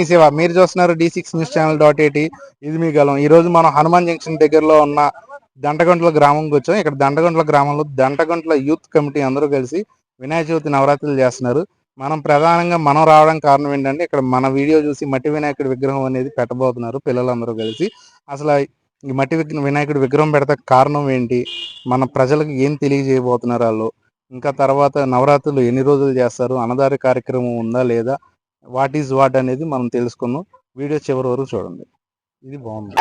మీ సేవ. మీరు చూస్తున్నారు D six news channel dot AT ఇది మీ గలం ఈ రోజు మనం హనుమాన్ జంక్షన్ దగ్గరలో ఉన్న దంటగంట్ల గ్రామంకి వచ్చాం. ఇక్కడ దంటగంట్ల గ్రామంలో దంటగంట్ల యూత్ కమిటీ అందరూ కలిసి వినాయక చవితి నవరాత్రులు చేస్తున్నారు. మనం ప్రధానంగా మనం రావడం కారణం ఏంటంటే ఇక్కడ మన వీడియో చూసి మట్టి వినాయకుడి విగ్రహం అనేది పెట్టబోతున్నారు పిల్లలందరూ కలిసి. అసలు ఈ మట్టి వినాయకుడి విగ్రహం పెడతా కారణం ఏంటి? మన ప్రజలకు ఏం తెలియజేయబోతున్నారు వాళ్ళు? ఇంకా తర్వాత నవరాత్రులు ఎన్ని రోజులు చేస్తారు? అన్నదారి కార్యక్రమం ఉందా లేదా? వాట్ ఈజ్ వాట్ అనేది మనం తెలుసుకుందాం. వీడియో చివరి వరకు చూడండి. ఇది బాగుంది.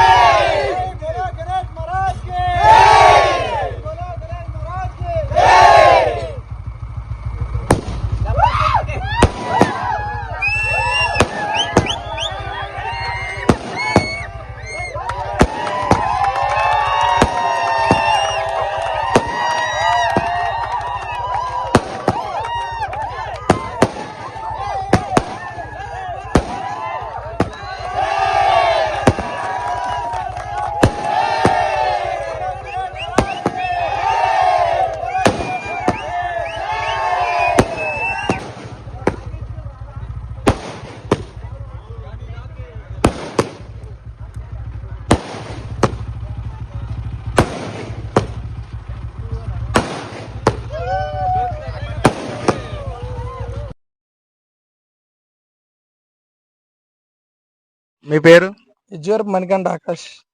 మీ పేరు? ఇజ్జూర్ మణికంఠ ఆకాష్.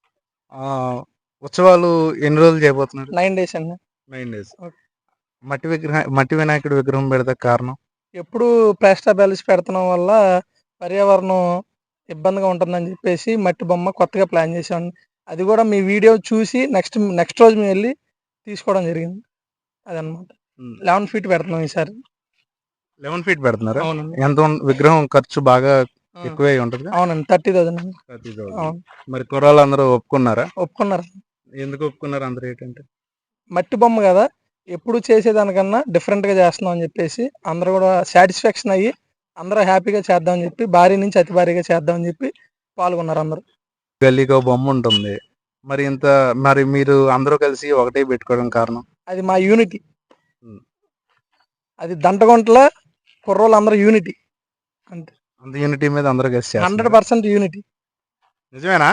ఆ, ఉత్సవాలు ఎన్ని రోజులు చేయబోతున్నారు? నైన్ డేస్ అండి. Nine days. Okay. మట్టి విగ్రహం మట్టి వినాయకుడి విగ్రహం పెడతా కారణం? ఎప్పుడు ప్లాస్టర్ బ్యాలెన్స్ పెడతాం వల్ల పర్యావరణం ఇబ్బందిగా ఉంటుందని చెప్పేసి మట్టి బొమ్మ కొత్తగా ప్లాన్ చేసాం అది కూడా మీ వీడియో చూసి నెక్స్ట్ నెక్స్ట్ రోజు మేము వెళ్ళి తీసుకోవడం జరిగింది. అదనమాట. లెవెన్ ఫీట్ పెడుతున్నాం ఈసారి. లెవెన్ ఫీట్ పెడుతున్నారా? అవునండి. ఎంత విగ్రహం ఖర్చు బాగా ఎక్కువే ఉంటుంది అవునండి థర్టీ థౌసండ్. అండి అవును. మరి కుర్రాళ్ళు అందరూ ఒప్పుకున్నారా? ఒప్పుకున్నారు. ఎందుకు ఒప్పుకున్నారు అందరూ ఏంటంటే? మట్టి బొమ్మ కదా ఎప్పుడు చేసేదానికన్నా డిఫరెంట్గా చేస్తున్నాం అని చెప్పేసి అందరూ కూడా సాటిస్ఫాక్షన్ అయ్యి అందరూ హ్యాపీగా చేద్దామని చెప్పి భారీ నుంచి అతి భారీగా చేద్దామని చెప్పి పాల్గొన్నారు అందరూ. గల్లీకి ఒక బొమ్మ ఉంటుంది. మరి ఇంత మరి మీరు అందరూ కలిసి ఒకటే పెట్టుకోవడం కారణం? అది మా యూనిటీ. ఉమ్. అది దంటగొంటల కుర్రోళ్ళు అందరూ యూనిటీ. అంతే. అంత యూనిటీ మీద అందరూ కలిసి చేస్తున్నారు. హండ్రెడ్ పర్సెంట్ యూనిటీ నిజమేనా?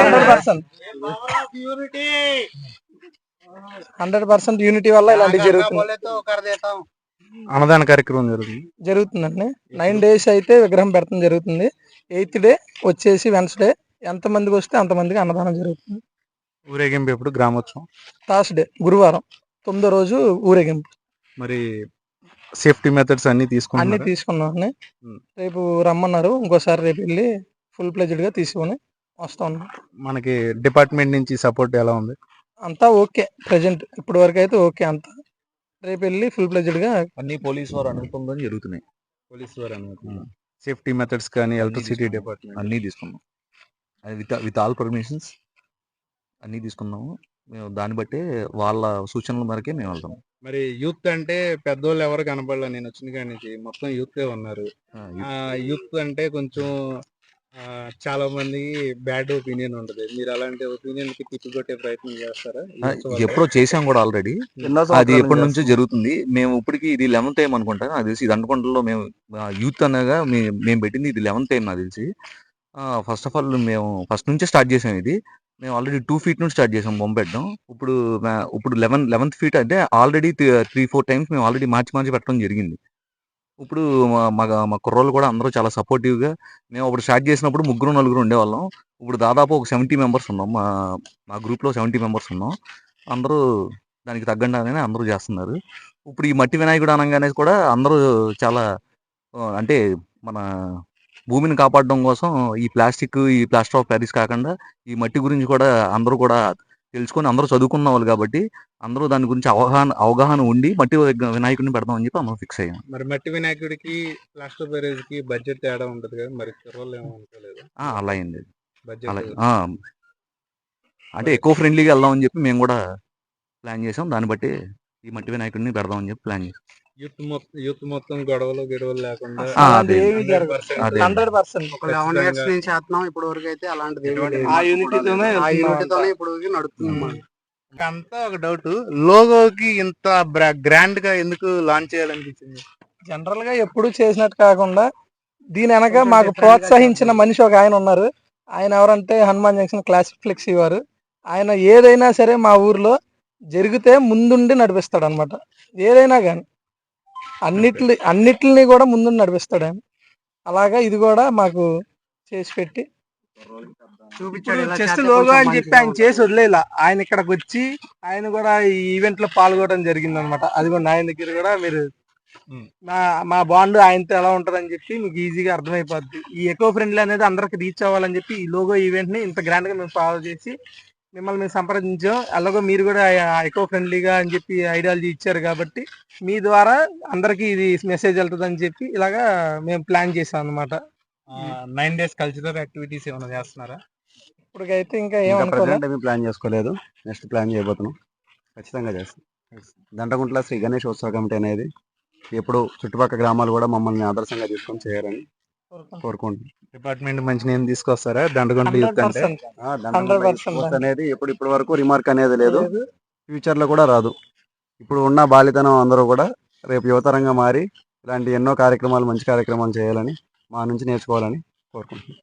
Hundred percent. Hundred percent unity వల్ల ఇలాంటివి జరుగుతుంది అన్నదాన కార్యక్రమం జరుగుతుంది. జరుగుతుందండి. నైన్ డేస్ అయితే విగ్రహం పెడతాం జరుగుతుంది. ఎయిత్ డే వచ్చేసి వెన్స్డే ఎంత మందికి వస్తే అంతమందికి అన్నదానం జరుగుతుంది. ఊరేగింపు ఎప్పుడు? గ్రామోత్సవం? థర్స్డే గురువారం. తొమ్మిదో రోజు ఊరేగింపు. మరి సేఫ్టీ మెథడ్స్ అన్ని అన్ని తీసుకున్నాం అండి. ఉమ్. రేపు రమ్మన్నారు. ఇంకోసారి రేపు వెళ్ళి ఫుల్ ప్లెజ్డ్గా తీసుకొని వస్తా. ఉన్నాం మనకి డిపార్ట్మెంట్ నుంచి సపోర్ట్ ఎలా ఉంది? అంతా ఓకే. ప్రజెంట్ ఇప్పటి వరకు అయితే ఓకే అంతా. రేపు వెళ్ళి ఫుల్ ప్లెజ్డ్గా అన్ని పోలీసు వారు అనుకుందో జరుగుతున్నాయి. పోలీస్ వారు సేఫ్టీ మెథడ్స్ కానీ ఎలక్ట్రిసిటీ తీసుకున్నాం. డిపార్ట్మెంట్. అన్నీ తీసుకున్నాం. అది విత్ విత్ ఆల్ పర్మిషన్స్ అన్నీ తీసుకున్నాము. మేము దాన్ని బట్టే వాళ్ళ సూచనల మేరకే మేము వెళ్తాం మరి యూత్ అంటే పెద్దోళ్ళు ఎవరు కనపడలే? నేను వచ్చిన కాడి నుంచి మొత్తం యూత్ ఉన్నారు. యూత్. అంటే కొంచెం చాలా మంది బ్యాడ్ ఒపీనియన్ ఉంటది. మీరు అలాంటి ఒపీనియన్కి తిప్పికొట్టే ప్రయత్నం చేస్తారా? ఎప్పుడో చేసాం కూడా ఆల్రెడీ. అది ఎప్పటి నుంచో జరుగుతుంది. మేము ఇప్పటికి ఇది లెవెన్త్ టైం అనుకుంటా. నాకు తెలిసి ఇది అనుకుంటలో మేము యూత్ అనగా మేము పెట్టింది ఇది లెవెన్త్ టైం నాకు తెలిసి. ఫస్ట్ ఆఫ్ ఆల్ మేము ఫస్ట్ నుంచే స్టార్ట్ చేసాం ఇది. మేము ఆల్రెడీ టూ ఫీట్ నుండి స్టార్ట్ చేసాం బొమ్మ పెట్టడం. ఇప్పుడు ఇప్పుడు లెవెన్ లెవెన్త్ ఫీట్ అంటే ఆల్రెడీ త్రీ ఫోర్ టైమ్స్ మేము ఆల్రెడీ మార్చి మార్చి పెట్టడం జరిగింది. ఇప్పుడు మా- మా కుర్రోళ్ళు కూడా అందరూ చాలా సపోర్టివ్గా మేము అప్పుడు స్టార్ట్ చేసినప్పుడు ముగ్గురు నలుగురు ఉండేవాళ్ళం. ఇప్పుడు దాదాపు ఒక సెవెంటీ మెంబర్స్ ఉన్నాం. మా మా గ్రూప్లో సెవెంటీ మెంబర్స్ ఉన్నాం. అందరూ దానికి తగ్గండానే అందరూ చేస్తున్నారు. ఇప్పుడు ఈ మట్టి వినాయకుడు అనగానే కూడా అందరూ చాలా అంటే మన భూమిని కాపాడడం కోసం ఈ ప్లాస్టిక్ ఈ ప్లాస్టర్ ఆఫ్ ప్యారిస్ కాకుండా ఈ మట్టి గురించి కూడా అందరూ కూడా తెలుసుకొని అందరూ చదువుకున్న వాళ్ళు కాబట్టి అందరూ దాని గురించి అవగాహన అవగాహన ఉండి మట్టి వినాయకుడిని పెడదామని చెప్పి అందరూ ఫిక్స్ అయ్యాం. మరి మట్టి వినాయకుడికి ప్లాస్టర్ బ్యారేజ్కి బడ్జెట్ తేడా ఉంటది కదా? మరి అలా అయింది అంటే ఎక్కువ ఫ్రెండ్లీగా వెళ్దామని చెప్పి మేము కూడా ప్లాన్ చేసాం. దాన్ని బట్టి ఈ మట్టి వినాయకుడిని పెడదామని చెప్పి ప్లాన్ చేసాం. యూత్ మొత్తం యూత్ మొత్తం గొడవలు గిడవలు లేకుండా ఆ, అలాంటివి అదే. ఏమీ జరగదు. 100% అదే. Hundred percent. ఒక లెవెన్ ఇయర్స్ నుంచి చేస్తున్నాం ఇప్పటి వరకు అయితే అలాంటిది ఏమీ లేదు. ఆ యూనిటీతోనే ఆ వెళ్తున్నాం యూనిటీతోనే ఇప్పుడు వరకు నడుపుతున్నాం మనం. అంతా ఒక డౌట్ లోగోకి ఇంత గ్రాండ్గా ఎందుకు లాంచ్ చేయాలనిపించింది? జనరల్గా ఎప్పుడు చేసినట్టు కాకుండా దీని వెనక మాకు ప్రోత్సహించిన మనిషి ఒక ఆయన ఉన్నారు. ఆయన ఎవరంటే హనుమాన్ జంక్షన్ క్లాసిక్ ఫ్లెక్సీ వారు. ఆయన ఏదైనా సరే మా ఊర్లో జరిగితే ముందుండి నడిపిస్తాడు అనమాట ఏదైనా కానీ అన్నిట్లు అన్నిటిని కూడా ముందుండి నడిపిస్తాడు ఆయన అలాగా ఇది కూడా మాకు చేసి పెట్టి చూపించాడు చెస్ట్ చేస్తే లోగో అని చెప్పి ఆయన చేసి వదిలేలా. ఆయన ఇక్కడికి వచ్చి ఆయన కూడా ఈ ఈవెంట్లో పాల్గొనడం జరిగింది అనమాట అది కూడా ఆయన దగ్గర కూడా మీరు మా మా బాండ్ ఆయనతో ఎలా ఉంటదని చెప్పి మీకు ఈజీగా అర్థమైపోద్ది. ఈ ఎకో ఫ్రెండ్లీ అనేది అందరికి రీచ్ అవ్వాలని చెప్పి ఈ లోగో ఈవెంట్ని ఇంత గ్రాండ్గా మేము ఫాలో చేసి మిమ్మల్ని మేము సంప్రదించాం. అలాగే మీరు కూడా ఎకో ఫ్రెండ్లీగా అని చెప్పి ఐడియాలజీ ఇచ్చారు కాబట్టి మీ ద్వారా అందరికి ఇది మెసేజ్ వెళ్తుందని చెప్పి ఇలాగా మేము ప్లాన్ చేసాం అనమాట నైన్ డేస్ కల్చరల్ యాక్టివిటీస్ ఏమైనా చేస్తున్నారా? ఇప్పటికైతే ఇంకా ఇంకా ఏమనుకోలేదు ఏమీ ప్లాన్ చేసుకోలేదు. నెక్స్ట్ ప్లాన్ చేయబోతున్నాం. ఖచ్చితంగా చేస్తాం. దండగుంట్ల శ్రీ గణేష్ ఉత్సవ కమిటీ అనేది ఎప్పుడు చుట్టుపక్కల గ్రామాలు కూడా మమ్మల్ని ఆదర్శంగా తీసుకొని చేయాలని కోరుకుంటున్నాం. డిపార్ట్మెంట్ మంచి నేను తీసుకొస్తారా? దండగొండ యూత్ అంటే? దండగొండ అనేది ఎప్పుడు ఇప్పటి వరకు రిమార్క్ అనేది లేదు. ఫ్యూచర్లో కూడా రాదు. ఇప్పుడు ఉన్న బాలితనం అందరూ కూడా రేపు యువతరంగా మారి ఇలాంటి ఎన్నో కార్యక్రమాలు మంచి కార్యక్రమాలు చేయాలని మా నుంచి నేర్చుకోవాలని కోరుకుంటున్నాను